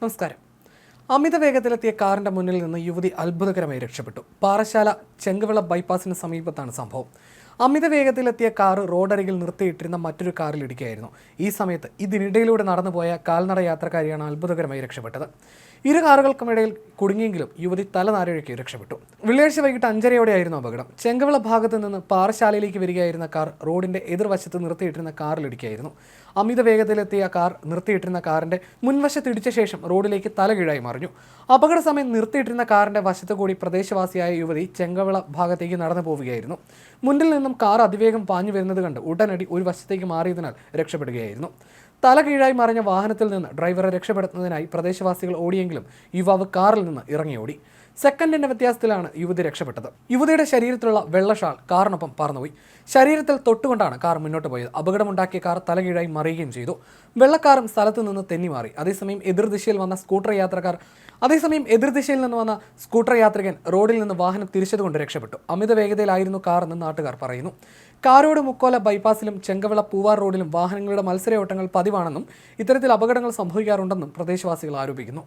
നമസ്കാരം. അമിത വേഗത്തിലെത്തിയ കാറിന്റെ മുന്നിൽ നിന്ന് യുവതി അത്ഭുതകരമായി രക്ഷപ്പെട്ടു. പാറശാല ചെങ്കവിള ബൈപ്പാസിന് സമീപത്താണ് സംഭവം. അമിത വേഗത്തിലെത്തിയ കാറ് റോഡരികിൽ നിർത്തിയിട്ടിരുന്ന മറ്റൊരു കാറിൽ ഇടിക്കുകയായിരുന്നു. ഈ സമയത്ത് ഇതിനിടയിലൂടെ നടന്നുപോയ കാൽനട യാത്രക്കാരിയാണ് അത്ഭുതകരമായി രക്ഷപ്പെട്ടത്. ഇരു കാറുകൾക്കുമിടയിൽ കുടുങ്ങിയെങ്കിലും യുവതി തലനാരിഴയ്ക്ക് രക്ഷപ്പെട്ടു. വെള്ളിയാഴ്ച വൈകിട്ട് അഞ്ചരയോടെയായിരുന്നു അപകടം. ചെങ്കവിള ഭാഗത്ത് നിന്ന് പാറശാലയിലേക്ക് വരികയായിരുന്ന കാർ റോഡിന്റെ എതിർവശത്ത് നിർത്തിയിട്ടിരുന്ന കാറിലിടിക്കുകയായിരുന്നു അമിത വേഗത്തിലെത്തിയ കാർ നിർത്തിയിട്ടിരുന്ന കാറിന്റെ മുൻവശത്ത് ഇടിച്ച ശേഷം റോഡിലേക്ക് തലകീഴായി മറിഞ്ഞു അപകട സമയം നിർത്തിയിട്ടിരുന്ന കാറിന്റെ വശത്തു കൂടി പ്രദേശവാസിയായ യുവതി ചെങ്കവിള ഭാഗത്തേക്ക് നടന്നു പോവുകയായിരുന്നു. മുന്നിൽ നിന്നും കാർ അതിവേഗം പാഞ്ഞു വരുന്നത് കണ്ട് ഉടനടി ഒരു വശത്തേക്ക് മാറിയതിനാൽ രക്ഷപ്പെടുകയായിരുന്നു. തല കീഴായി മറിഞ്ഞ വാഹനത്തിൽ നിന്ന് ഡ്രൈവറെ രക്ഷപ്പെടുത്തുന്നതിനായി പ്രദേശവാസികൾ ഓടിയെങ്കിലും യുവാവ് കാറിൽ നിന്ന് ഇറങ്ങി ഓടി സെക്കൻഡിന്റെ വ്യത്യാസത്തിലാണ് യുവതി രക്ഷപ്പെട്ടത്. യുവതിയുടെ ശരീരത്തിലുള്ള വെള്ളഷാൾ കാറിനൊപ്പം പറന്നുപോയി ശരീരത്തിൽ തൊട്ടുകൊണ്ടാണ് കാർ മുന്നോട്ട് പോയത്. അപകടമുണ്ടാക്കിയ കാർ തലകീഴായി മറിയുകയും ചെയ്തു. വെള്ളക്കാറും സ്ഥലത്ത് നിന്ന് തെന്നി മാറി. അതേസമയം എതിർദിശയിൽ വന്ന സ്കൂട്ടർ യാത്രക്കാർ അതേസമയം എതിർദിശയിൽ നിന്ന് വന്ന സ്കൂട്ടർ യാത്രികൻ റോഡിൽ നിന്ന് വാഹനം തിരിച്ചതുകൊണ്ട് രക്ഷപ്പെട്ടു. അമിത വേഗതയിലായിരുന്നു കാർ എന്ന് നാട്ടുകാർ പറയുന്നു. കാരോട് മുക്കോല ബൈപ്പാസിലും ചെങ്കവിള പൂവാർ റോഡിലും വാഹനങ്ങളുടെ മത്സരയോട്ടങ്ങൾ പതിവാണെന്നും ഇത്തരത്തിൽ അപകടങ്ങൾ സംഭവിക്കാറുണ്ടെന്നും പ്രദേശവാസികൾ ആരോപിക്കുന്നു.